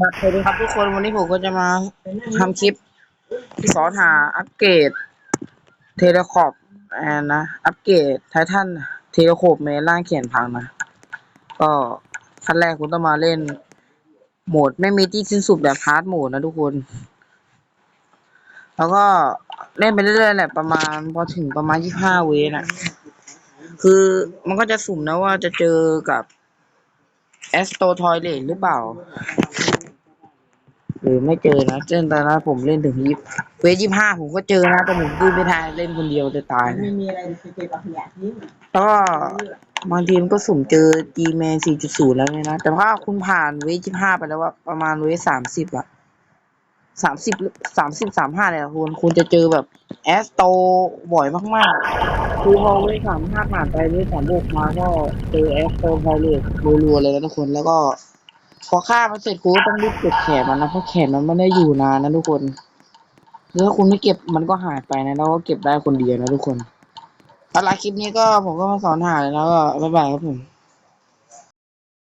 สวัสดีครับทุกคนวันนี้ผมก็จะมาทำคลิป สอนหาอัปเกรดเทเลคอปแอนนะ อัปเกรดไททันเทเลโคปเมล่างเขียนพังนะ ก็ขั้นแรกคุณต้องมาเล่น โหมดไม่มีที่สิ้นสุดแบบฮาร์ดโหมดนะทุกคน แล้วก็เล่นไปเรื่อยๆแหละประมาณพอถึงประมาณยี่ห้าเวน่ะคือมันก็จะสุ่มนะว่าจะเจอกับแอสโตทอยเลนหรือเปล่า หรือไม่เจอนะเจนตอนนั้นผมเล่นถึงยี่เวทยี่ห้าผมก็เจอนะแต่ผมดิ้นไม่ทันเล่นคนเดียวจะตายไม่มีอะไรไปเก็บเอาขยะทิ้งแล้วก็บางทีมันก็สุ่มเจอ G Man 4.0 แล้วเนี่ยนะ แต่ถ้าคุณผ่านเวทยี่ห้าไปแล้วว่าประมาณเวทสามสิบอะสามสิบสามสิบสามห้าเนี่ยคุณคุณจะเจอแบบแอสโตบ่อยมากๆ คือพอเวทสามห้าผ่านไปเวทสามหกมาก็เจอแอสโตไพเรตรัวๆเลยนะทุกคนแล้วก็ พอฆ่ามันเสร็จคุณก็ต้องรีบเก็บแขนมันนะเพราะแขนมันไม่ได้อยู่นานนะทุกคนแล้วถ้าคุณไม่เก็บมันก็หายไปนะแล้วก็เก็บได้คนเดียวนะทุกคนเอาละคลิปนี้ก็ผมก็มาสอนหายแล้วก็บ๊ายบายครับผม